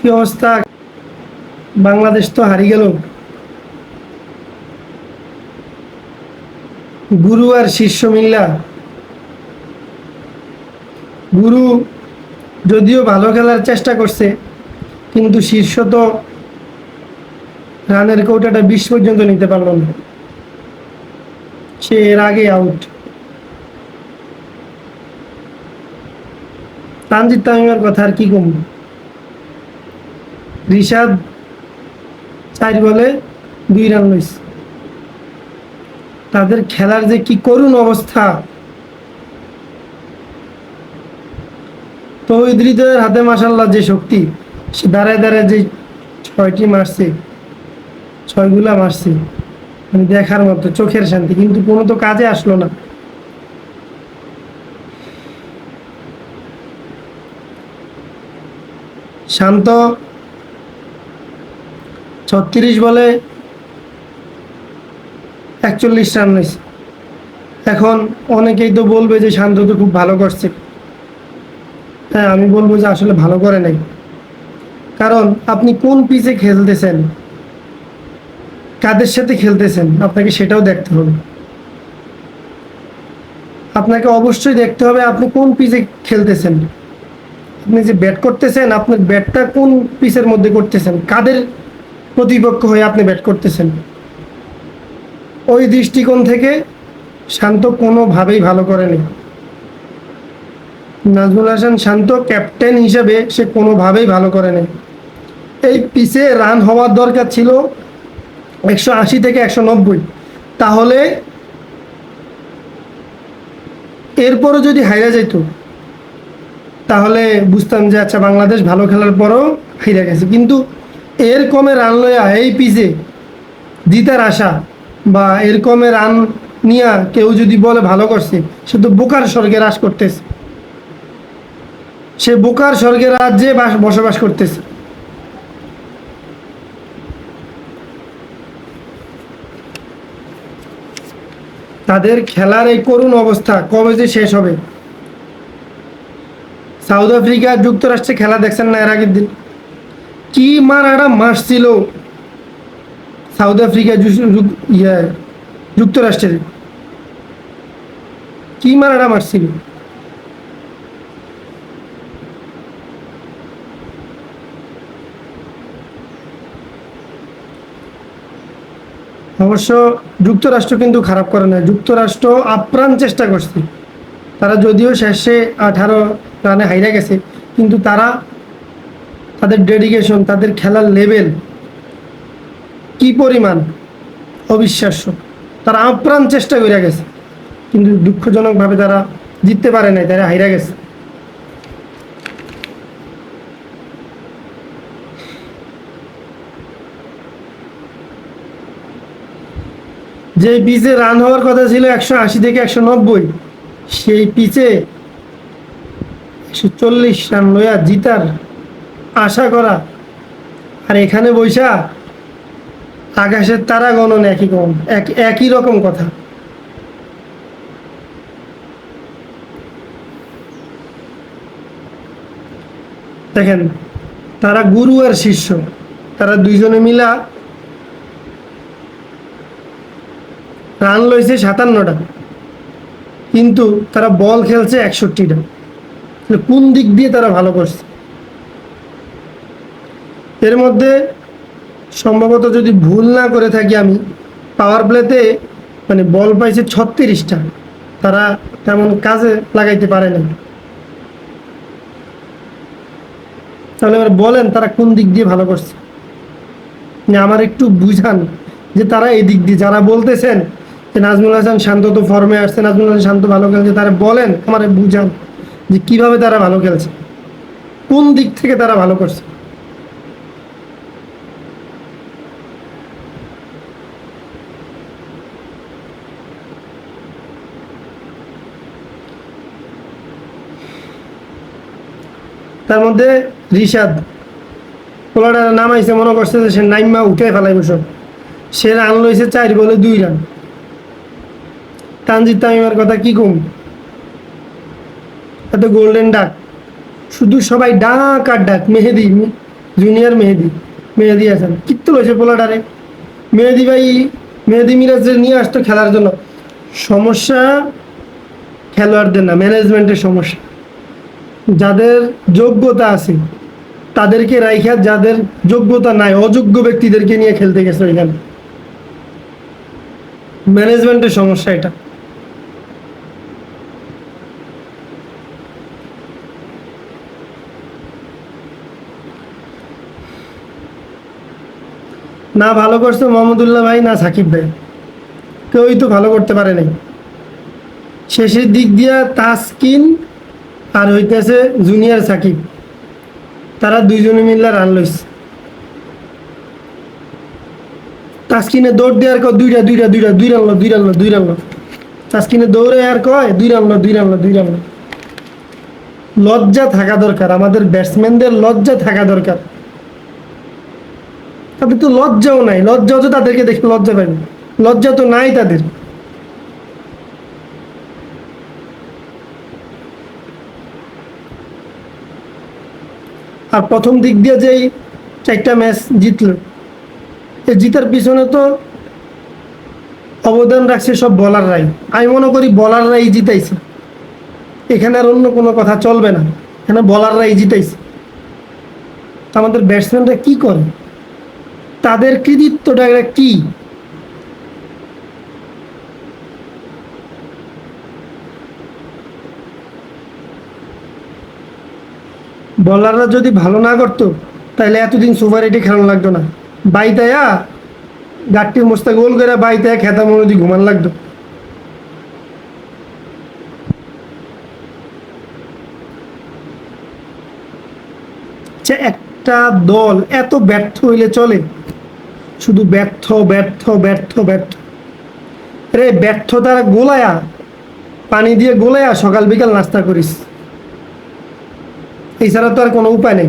কি অবস্থা? বাংলাদেশ তো হারিয়ে গেল। গুরু আর শিষ্য মিল্লা। গুরু যদিও ভালো খেলার চেষ্টা করছে, কিন্তু শীর্ষ তো রানের কৌটাটা বিশ পর্যন্ত নিতে পারল না। সে এর আগে আউট তানজিদ তামিমের কথা আর কি কম রিশাদ চার বলে দুই রান লইছে। তাদের খেলার যে কি করুণ অবস্থা। তৌহিদ হৃদয়ের হাতে মাসাল্লাহ যে শক্তি, সে দাঁড়ায় দাঁড়ায় যে ছয়টি মারছে, ছয়গুলা মারছে মানে দেখার মতো, চোখের শান্তি, কিন্তু কোনো তো কাজে আসলো না। শান্ত ছত্রিশ বলে একচল্লিশ রান নিয়েছে এখন অনেকেই তো বলবে যে শান্ত তো খুব ভালো করছে। হ্যাঁ আমি বলব যে আসলে ভালো করে নাই। কারণ আপনি কোন পিচে খেলতেছেন, কাদের সাথে খেলতেছেন, আপনাকে সেটাও দেখতে হবে। আপনাকে অবশ্যই দেখতে হবে আপনি কোন পিচে খেলতেছেন। আপনি যে ব্যাট করতেছেন, আপনার ব্যাটটা কোন পিচের মধ্যে করতেছেন, কাদের প্রতিপক্ষ হয়ে আপনি ব্যাট করতেছেন। ওই দৃষ্টিকোণ থেকে শান্ত কোনোভাবেই ভালো করেনি নাজমুল হাসান শান্ত ক্যাপ্টেন হিসেবে সে কোনোভাবেই ভালো করেনি এই পিচে রান হওয়ার দরকার ছিল একশো আশি থেকে একশো নব্বই। তাহলে এরপরও যদি হাইরা যেত তাহলে বুঝতাম যে আচ্ছা বাংলাদেশ ভালো খেলার পরও হাইরা গেছে। কিন্তু এর কমে রান লয়া এই পিচে জিতার আশা বা এরকমের রান নিয়া কেউ যদি বলে ভালো করছে, সে তো বোকার স্বর্গে রাস করতেছে। সে বোকার স্বর্গের রাজ্যে বাস বসবাস করতেছে। তাদের খেলার এই করুণ অবস্থা কবে যে শেষ হবে? সাউথ আফ্রিকা যুক্তরাষ্ট্রে খেলা দেখছেন না এর আগের দিন? কি মারাটা মাস ছিল? সাউথ আফ্রিকা ইয়ে যুক্তরাষ্ট্রের। কি মারাটা মারছিল অবশ্য যুক্তরাষ্ট্র কিন্তু খারাপ করে না যুক্তরাষ্ট্র আপ্রাণ চেষ্টা করছে। তারা যদিও শেষে আঠারো রানে হাইরা গেছে, কিন্তু তারা তাদের ডেডিকেশন তাদের খেলার লেভেল কি পরিমাণ? অবিশ্বাস্য। তারা আপ্রাণ চেষ্টা করে গেছে। কিন্তু দুঃখজনকভাবে তারা জিততে পারে নাই, তারা হাইরা গেছে। যে পিচে রান হওয়ার কথা ছিল একশো আশি থেকে একশো নব্বই, সেই পিচে একশো চল্লিশ রান লইয়া জিতার আশা করা। আর এখানে বৈশা, আকাশের তারা গণন একই এক, একই রকম কথা। দেখেন, তারা গুরু আর শিষ্য, তারা দুইজনে মিলা রান লইছে সাতান্নটা। কিন্তু তারা বল খেলছে একষট্টিটা। কোন দিক দিয়ে তারা ভালো করছে? এর মধ্যে সম্ভবত যদি ভুল না করে থাকি আমি পাওয়ার প্লেতে মানে বল পাইছে ছত্রিশটা, তারা তেমন কাজে লাগাইতে পারে না তাহলে এবার বলেন তারা কোন দিক দিয়ে ভালো করছে? আমার একটু বুঝান যে তারা এই দিক দিয়ে যারা বলতেছেন যে নাজমুল হাসান শান্ত তো ফর্মে আসছে, নাজমুল হাসান শান্ত ভালো খেলছে, তারা বলেন, আমার বুঝান যে কীভাবে তারা ভালো খেলছে, কোন দিক থেকে তারা ভালো করছে। তার মধ্যে রিশাদ। পোলাটা নামাইছে, মনে করছে যে সে নাইমা উঠে ফেলাইব সব। সে রান লইছে চার বলে দুই রান। তানজিদ তামিমের কথা কি কম? এত গোল্ডেন ডাক শুধু সবাই ডাক আর ডাক। মেহেদি জুনিয়র মেহেদি মেহেদি হাসান। কিত্তু লইছে পোলাডারে মেহেদি ভাই, মেহেদি মিরাজের নিয়ে আসতো খেলার জন্য। সমস্যা খেলোয়াড়দের না ম্যানেজমেন্টের সমস্যা। যাদের যোগ্যতা আছে, তাদেরকে রাইখা যাদের যোগ্যতা নাই, অযোগ্য ব্যক্তিদেরকে নিয়ে খেলতে গেছে ওইখানে। ম্যানেজমেন্টের সমস্যা এটা। না ভালো করছে মোহাম্মদুল্লাহ ভাই, না সাকিব ভাই। কেউই তো ভালো করতে পারে নাই। শেষের দিক দিয়া তাসকিন আর হইতেছে জুনিয়র সাকিব। তারা দুইজনে মিললে রান লইছে। তাসকিনে দৌড় দেওয়ার কয়, দুইটা দুইটা দুইটা, দুই রান দুই রান দুই রান তাসকিনে দৌড়ে আর কয়, দুই রান দুই রান দুই রান লজ্জা থাকা দরকার, আমাদের ব্যাটসম্যানদের লজ্জা থাকা দরকার। তাদের তো লজ্জাও নাই, লজ্জাও তো তাদেরকে দেখে লজ্জা পাইনি লজ্জা তো নাই তাদের। আর প্রথম দিক দিয়ে যেই চারটা ম্যাচ জিতলো এই জিতার পিছনে তো অবদান রাখছে সব বলাররাই আমি মনে করি বলাররাই জিতাইছে। এখানে আর অন্য কোনো কথা চলবে না। এখানে বলাররাই জিতাইছে। আমাদের ব্যাটসম্যানরা কি করে? তাদের কৃতিত্বটা কি? বলাররা যদি ভালো না করতো, তাহলে এতদিন সুপার এইটে খেলানো লাগতো না। বাইতায়া গাটটির মোস্তা গোল করে বাইতায়া খেতা মনোজি ঘুমান লাগতো। একটা দল এত ব্যর্থ হইলে চলে, শুধু ব্যর্থ ব্যর্থ ব্যর্থ ব্যর্থ। রে ব্যর্থতার গোলায়া, পানি দিয়ে গোলায়া সকাল বিকাল নাস্তা করিস। এছাড়া তো আর কোনো উপায় নেই।